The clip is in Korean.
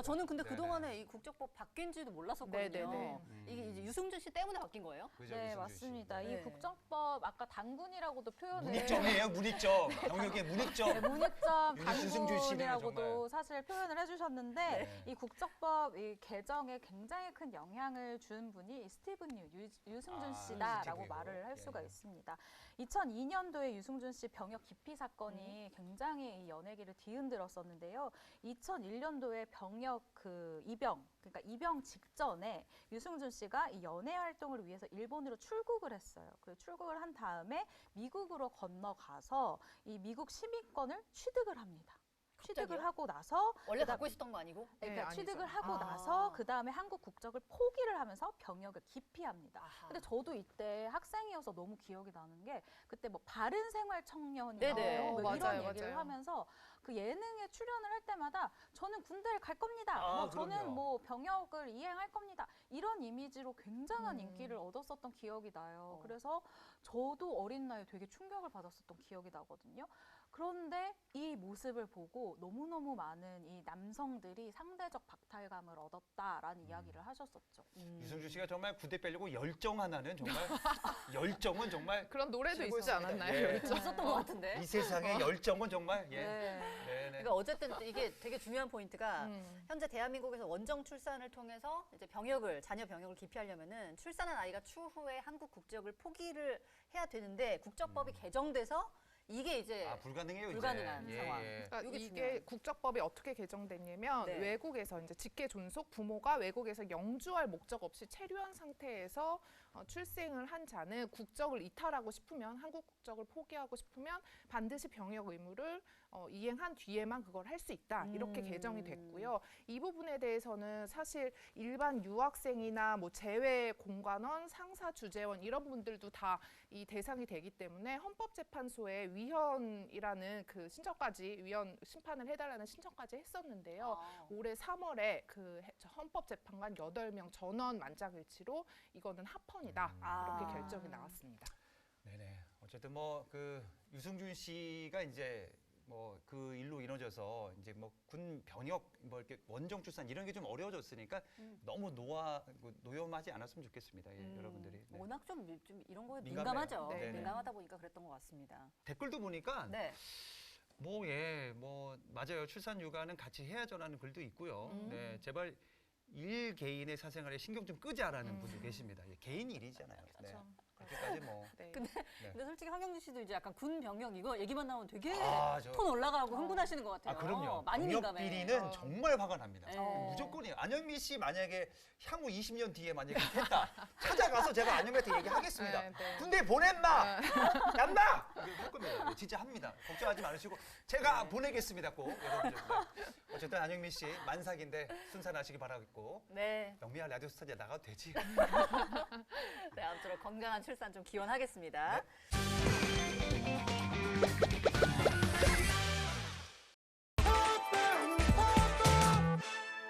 아, 저는 근데 네네. 그동안에 이 국적법 바뀐 지도 몰랐었거든요. 네네네. 이게 이제 유승준 씨 때문에 바뀐 거예요? 그죠, 네, 유승준 씨. 맞습니다. 네. 이 국정법 아까 당군이라고도 표현을 문익점이에요, 문익점. 병역의 문익점. 네, 문익점 유승준 씨네요, 당군이라고도 정말. 사실 표현을 해주셨는데 네. 이 국정법 이 개정에 굉장히 큰 영향을 준 분이 이 스티븐 유, 유, 유승준 아, 씨다라고. 말을 할 예, 수가 예. 있습니다. 2002년도에 유승준 씨 병역 기피 음. 사건이 굉장히 이 연예계를 뒤흔들었었는데요. 2001년도에 병역 그 입영 그러니까 입영 직전에 유승준 씨가 이 연예 활동을 위해서 일본으로 출국을 했어요. 그 출국을 한 다음에 미국으로 건너가서 이 미국 시민권을 취득을 합니다. 취득을 갑자기요? 하고 나서 원래 그다음- 갖고 있었던 거 아니고? 그러니까 네. 취득을 하고 아. 나서 그 다음에 한국 국적을 포기를 하면서 병역을 기피합니다. 아하. 근데 저도 이때 학생이어서 너무 기억이 나는 게 그때 뭐 바른 생활 청년이요 네네. 뭐 어, 이런 맞아요, 얘기를 맞아요. 하면서 그 예능에 출연을 할 때마다 저는 군대를 갈 겁니다. 아, 뭐 저는 그럼요. 뭐 병역을 이행할 겁니다. 이런 이미지로 굉장한 음. 인기를 얻었었던 기억이 나요. 어. 그래서 저도 어린 나이에 되게 충격을 받았었던 기억이 나거든요. 그런데 이 모습을 보고 너무너무 많은 이 남성들이 상대적 박탈감을 얻었다라는 이야기를 하셨었죠. 유승준 씨가 정말 군대 빼려고 열정 하나는 정말 열정은 정말 그런 노래도 있지. 않았나요? 예. 그렇죠? 있었던 것 같은데. 이 세상의 열정은 정말 예. 네. 네, 네. 그러니까 어쨌든 이게 되게 중요한 포인트가 음. 현재 대한민국에서 원정 출산을 통해서 이제 병역을 자녀 병역을 기피하려면은 출산한 아이가 추후에 한국 국적을 포기를 해야 되는데 국적법이 개정돼서 이게 이제 아 불가능해요 이제. 불가능한 예, 상황. 예. 그러니까 이게 중요해요. 국적법이 어떻게 개정됐냐면 네. 외국에서 이제 직계 존속 부모가 외국에서 영주할 목적 없이 체류한 상태에서 어, 출생을 한 자는 국적을 이탈하고 싶으면 한국 국적을 포기하고 싶으면 반드시 병역 의무를 어, 이행한 뒤에만 그걸 할 수 있다 이렇게 음. 개정이 됐고요. 이 부분에 대해서는 사실 일반 유학생이나 뭐 재외 공관원, 상사 주재원 이런 분들도 다 이 대상이 되기 때문에 헌법재판소에 위 헌이라는 그 신청까지 위헌 심판을 해달라는 신청까지 했었는데요. 아. 올해 3월에 그 헌법재판관 8명 전원 만장일치로 이거는 합헌이다 아. 이렇게 결정이 나왔습니다. 네네. 어쨌든 뭐 그 유승준 씨가 이제 뭐 그 일로 이루어져서 이제 뭐 군 병역 뭐 이렇게 원정 출산 이런 게 좀 어려워졌으니까 너무 노화 그 노염하지 않았으면 좋겠습니다. 예, 음, 여러분들이. 네. 워낙 좀, 좀 이런 거에. 민감하죠. 네, 네. 민감하다 보니까 그랬던 것 같습니다. 댓글도 보니까 네. 뭐 예, 뭐 맞아요. 출산 육아는 같이 해야죠라는 글도 있고요. 음. 네, 제발 일 개인의 사생활에 신경 좀 끄자라는 분도 계십니다. 예, 개인 일이잖아요. 네. 그렇죠. 네. 근데, 네. 근데 솔직히 황영주 씨도 이제 약간 군 병역 이거 얘기만 나오면 되게 아, 저- 톤 올라가고 흥분하시는 것 같아요. 아 그럼요. 많이 병역 민감해. 비리는 어. 정말 화가 납니다. 네. 무조건이에요. 안현미 씨 만약에 향후 20년 뒤에 만약에 했다 찾아가서 제가 안현미한테 얘기하겠습니다. 네, 네. 군대 보냈나? 얌나? 할 겁니다. 진짜 합니다. 걱정하지 마시고 제가 보내겠습니다. 꼭 여러분들. 네. 어쨌든 안현미 씨 만삭인데 순산하시기 바라겠고 네. 영미야 라디오 스타디에 나가도 되지. 네, 아무쪼록 건강한 출산 좀 기원하겠습니다. 네.